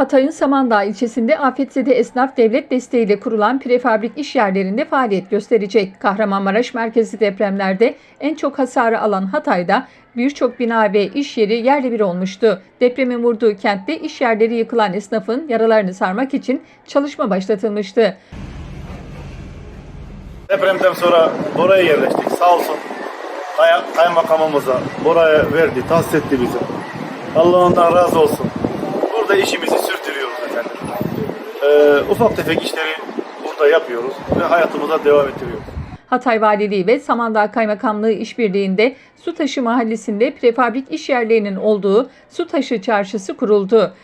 Hatay'ın Samandağ ilçesinde afetzede esnaf devlet desteğiyle kurulan prefabrik iş yerlerinde faaliyet gösterecek. Kahramanmaraş merkezi depremlerde en çok hasarı alan Hatay'da birçok bina ve iş yeri yerle bir olmuştu. Depremin vurduğu kentte iş yerleri yıkılan esnafın yaralarını sarmak için çalışma başlatılmıştı. Depremden sonra buraya yerleştik. Sağ olsun kay kaymakamımıza buraya verdi, tahsis etti bize. Allah ondan razı olsun. Burada işimizi sürdürüyoruz efendim. Ee, ufak tefek işleri burada yapıyoruz ve hayatımıza devam ettiriyoruz. Hatay Valiliği ve Samandağ Kaymakamlığı işbirliğinde Sutaşı Mahallesi'nde prefabrik iş yerlerinin olduğu Sutaşı Çarşısı kuruldu.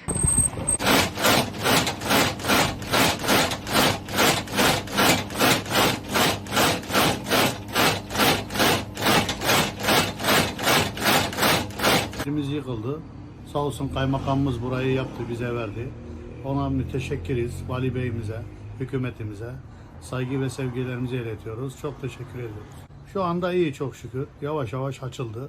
Evimiz yıkıldı. Sağ olsun kaymakamımız burayı yaptı, bize verdi. Ona müteşekkiriz, vali beyimize, hükümetimize. Saygı ve sevgilerimizi iletiyoruz. Çok teşekkür ediyoruz. Şu anda iyi çok şükür. Yavaş yavaş açıldı.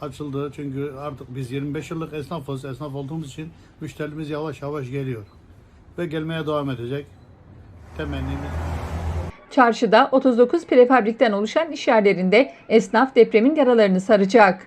Açıldı çünkü artık biz 25 yıllık esnafız. Esnaf olduğumuz için müşterimiz yavaş yavaş geliyor. Ve gelmeye devam edecek. Temennimiz. Çarşıda 39 prefabrikten oluşan iş yerlerinde esnaf depremin yaralarını saracak.